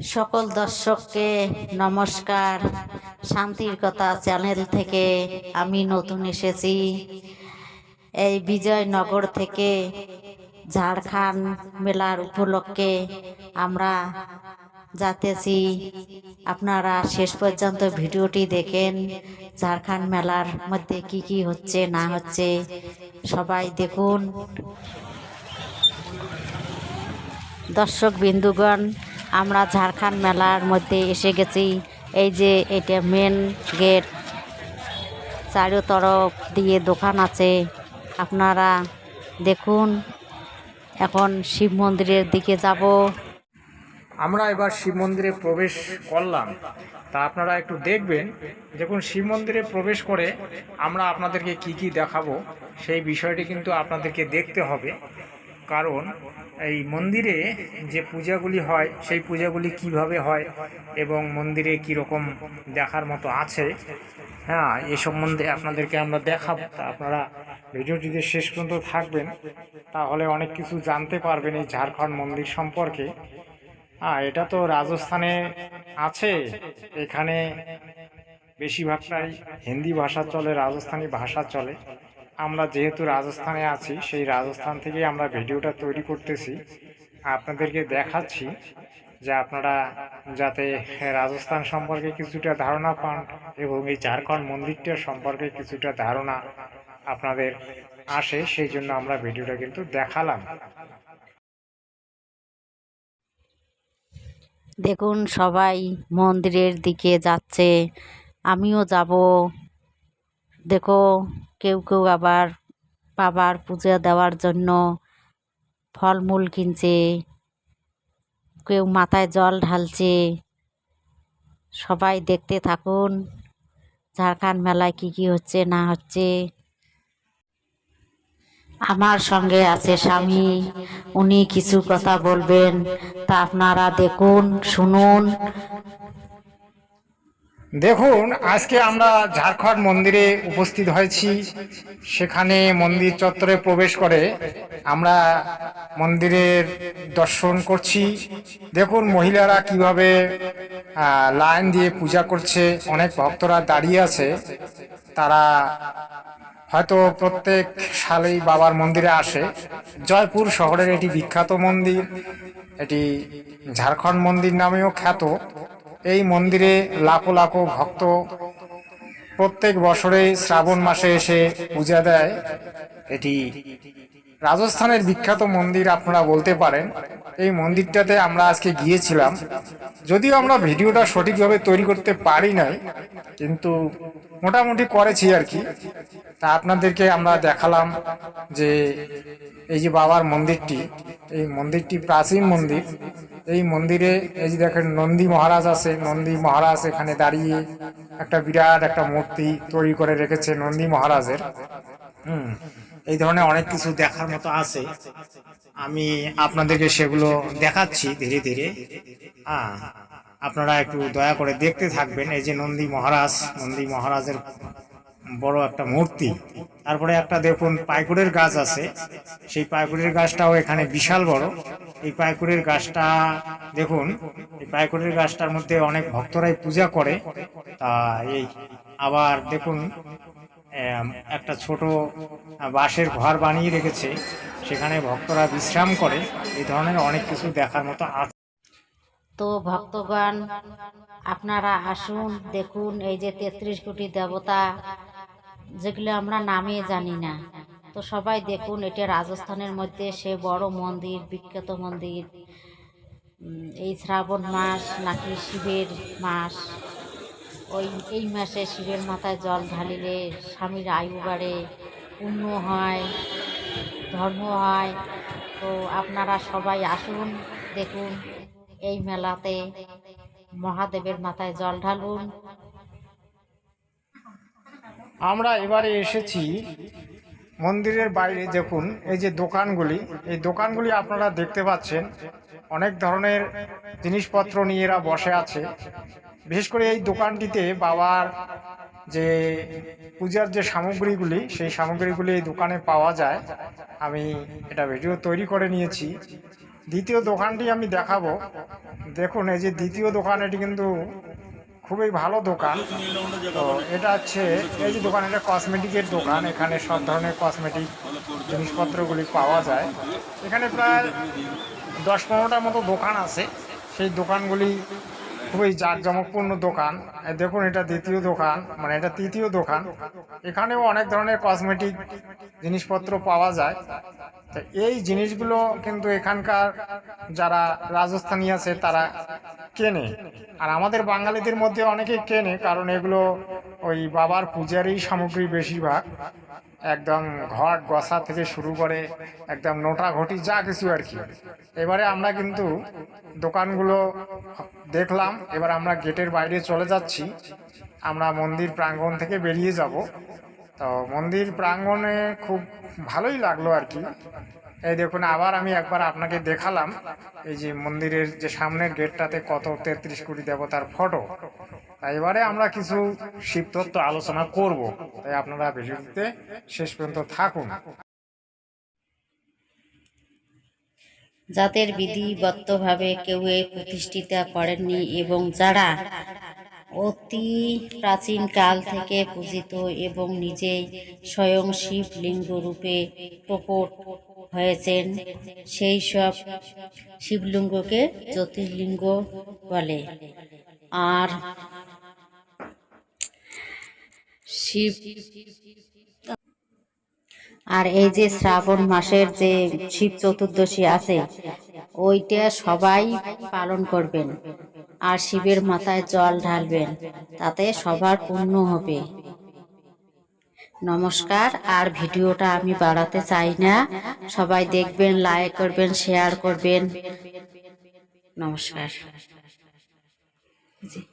সকল দর্শককে নমস্কার। শান্তির কথা চ্যানেল থেকে আমি নতুন এসেছি। এই বিজয়নগর থেকে ঝাড়খণ্ড মেলার উপলক্ষে আমরা যাতেছি। আপনারা শেষ পর্যন্ত ভিডিওটি দেখেন। ঝাড়খণ্ড মেলার মধ্যে কি কি হচ্ছে, না হচ্ছে, সবাই দেখুন। দর্শক বিন্দুগণ আমরা ঝাড়খণ্ড মেলার মধ্যে এসে গেছি। এই যে এটা মেন গেট চারো তরফ দিয়ে দোকান আছে। আপনারা দেখুন, এখন শিব মন্দিরের দিকে যাব। আমরা এবার শিব মন্দিরে প্রবেশ করলাম। তা আপনারা একটু দেখবেন। দেখুন, শিব মন্দিরে প্রবেশ করে আমরা আপনাদেরকে কি কি দেখাবো, সেই বিষয়টি কিন্তু আপনাদেরকে দেখতে হবে। কারণ এই মন্দিরে যে পূজাগুলি হয়, সেই পূজাগুলি কীভাবে হয় এবং মন্দিরে কীরকম দেখার মতো আছে হ্যাঁ এ সম্বন্ধে আপনাদেরকে আমরা দেখাবো। তা আপনারা ভিডিওটিতে শেষ পর্যন্ত থাকবেন, তাহলে অনেক কিছু জানতে পারবেন এই ঝাড়খণ্ড মন্দির সম্পর্কে। হ্যাঁ এটা তো রাজস্থানে আছে, এখানে বেশিরভাগটাই হিন্দি ভাষা চলে, রাজস্থানি ভাষা চলে। আমরা যেহেতু রাজস্থানে আছি, সেই রাজস্থান থেকে আমরা ভিডিওটা তৈরি করতেছি। আপনাদেরকে দেখাচ্ছি যে আপনারা যাতে রাজস্থান সম্পর্কে কিছুটা ধারণা পান এবং এই ঝাড়খণ্ড মন্দিরটা সম্পর্কে কিছুটা ধারণা আপনাদের আসে, সেই জন্য আমরা ভিডিওটা কিন্তু দেখালাম। দেখুন, সবাই মন্দিরের দিকে যাচ্ছে। আমিও যাব। দেখো, কেউ কেউ আবার বাবার পূজা দেওয়ার জন্য ফলমূল কিনছে, কেউ মাথায় জল ঢালছে। সবাই দেখতে থাকুন, ঝাড়খণ্ড মেলায় কি কি হচ্ছে, না হচ্ছে। আমার সঙ্গে আছে স্বামী, উনি কিছু কথা বলবেন। তা আপনারা দেখুন, শুনুন। দেখুন, আজকে আমরা ঝাড়খণ্ড মন্দিরে উপস্থিত হয়েছি। সেখানে মন্দির চত্বরে প্রবেশ করে আমরা মন্দিরের দর্শন করছি। দেখুন, মহিলারা কীভাবে লাইন দিয়ে পূজা করছে। অনেক ভক্তরা দাঁড়িয়ে আছে। তারা হয়তো প্রত্যেক সালেই বাবার মন্দিরে আসে। জয়পুর শহরের এটি বিখ্যাত মন্দির। এটি ঝাড়খণ্ড মন্দির নামেও খ্যাত। এই মন্দিরে লাখো লাখো ভক্ত প্রত্যেক বছরে শ্রাবণ মাসে এসে পূজা দেয়। এটি রাজস্থানের বিখ্যাত মন্দির আপনারা বলতে পারেন। এই মন্দিরটাতে আমরা আজকে গিয়েছিলাম। যদিও আমরা ভিডিওটা সঠিকভাবে তৈরি করতে পারি নাই, কিন্তু মোটামুটি করেছি আর কি। তা আপনাদেরকে আমরা দেখালাম যে এই যে বাবার মন্দিরটি, এই মন্দিরটি প্রাচীন মন্দির। এই মন্দিরে, এই যে দেখেন নন্দী মহারাজ আছে, নন্দী মহারাজ এখানে দাঁড়িয়ে একটা বিরাট একটা মূর্তি তৈরি করে রেখেছে নন্দী মহারাজের। হুম, এই ধরনের অনেক কিছু দেখার মতো আছে। আমি আপনাদেরকে সেগুলো দেখাচ্ছি ধীরে ধীরে। হ্যাঁ আপনারা একটু দয়া করে দেখতে থাকবেন। এই যে নন্দী মহারাজ, নন্দী মহারাজের বড় একটা মূর্তি। তারপরে একটা দেখুন পাইকুড়ের গাছ আছে। সেই পাইকুড়ের গাছটাও এখানে বিশাল বড়। এই পাইকুড়ের গাছটা দেখুন, এই পাইকুড়ের গাছটার মধ্যে অনেক ভক্তরাই পূজা করে। তা এই আবার দেখুন একটা ছোট বাঁশের ঘর বানিয়ে রেখেছে। সেখানে ভক্তরা বিশ্রাম করে। এই ধরনের অনেক কিছু দেখার মতো আছে তো ভক্তগণ, আপনারা আসুন, দেখুন, এই যে তেত্রিশ কোটি দেবতা, যেগুলো আমরা নামে জানি না। তো সবাই দেখুন, এটা রাজস্থানের মধ্যে, সে বড় মন্দির, বিখ্যাত মন্দির। এই শ্রাবণ মাস নাকি শিবের মাস। ওই, এই মাসে শিবের মাথায় জল ঢালিলে স্বামীর আয়ু বাড়ে, পুণ্য হয়, ধর্ম হয়। তো আপনারা সবাই আসুন, দেখুন, এই মেলাতে মহাদেবের মাথায় জল ঢালুন। আমরা এবারে এসেছি মন্দিরের বাইরে দেখুন, এই যে দোকানগুলি, এই দোকানগুলি আপনারা দেখতে পাচ্ছেন, অনেক ধরনের জিনিসপত্র নিয়ে এরা বসে আছে। বিশেষ করে এই দোকানটিতে বাবার যে পূজার যে সামগ্রীগুলি, সেই সামগ্রীগুলি এই দোকানে পাওয়া যায়। আমি এটা ভিডিও তৈরি করে নিয়েছি। দ্বিতীয় দোকানটি আমি দেখাবো। দেখুন, এই যে দ্বিতীয় দোকান, এটি কিন্তু খুবই ভালো দোকান। তো এটা হচ্ছে, এই যে দোকান, এটা কসমেটিকের দোকান। এখানে সব ধরনের কসমেটিক জিনিসপত্রগুলি পাওয়া যায়। এখানে প্রায় দশ পনেরোটার মতো দোকান আছে। সেই দোকানগুলি খুবই জাঁকজমকপূর্ণ দোকান। দেখুন, এটা দ্বিতীয় দোকান মানে এটা তৃতীয় দোকান। এখানেও অনেক ধরনের কসমেটিক জিনিসপত্র পাওয়া যায়। তো এই জিনিসগুলো কিন্তু এখানকার যারা রাজস্থানী আছে, তারা কেনে। আর আমাদের বাঙালিদের মধ্যে অনেকে কেনে, কারণ এগুলো ওই বাবার পূজারই সামগ্রী বেশিরভাগ। একদম ঘট গসা থেকে শুরু করে একদম নোটা ঘটি যা কিছু আর কি। এবারে আমরা কিন্তু দোকানগুলো দেখলাম, এবার আমরা গেটের বাইরে চলে যাচ্ছি। আমরা মন্দির প্রাঙ্গণ থেকে বেরিয়ে যাব। তো মন্দির প্রাঙ্গণে খুব ভালোই লাগল আর কি। এই দেখুন, আবার আমি একবার আপনাকে দেখালাম। এই যে মন্দিরের যে সামনের গেটটাতে কত তেত্রিশ কোটি দেবতার ফটো এবারে আমরা কিছু শিবতত্ত্ব আলোচনা করব। তাই আপনারা ভিডিওটিতে শেষ পর্যন্ত থাকুন। যাদের বিধিবদ্ধভাবে কেউ এই প্রতিষ্ঠিতা করেননি এবং যারা অতি প্রাচীন কাল থেকে পূজিত এবং নিজেই স্বয়ং শিবলিঙ্গ রূপে প্রকট হয়েছেন, সেই সব শিবলিঙ্গকে জ্যোতির্লিঙ্গ বলে। আর শিব আর এই যে শ্রাবণ মাসের যে শিব চতুর্দশী আছে, ওইটা সবাই পালন করবেন আর শিবের মাথায় জল ঢালবেন, তাতে সবার পূর্ণ হবে। নমস্কার, আর ভিডিওটা আমি বাড়াতে চাই না। সবাই দেখবেন লাইক করবেন শেয়ার করবেন। নমস্কার। Sí.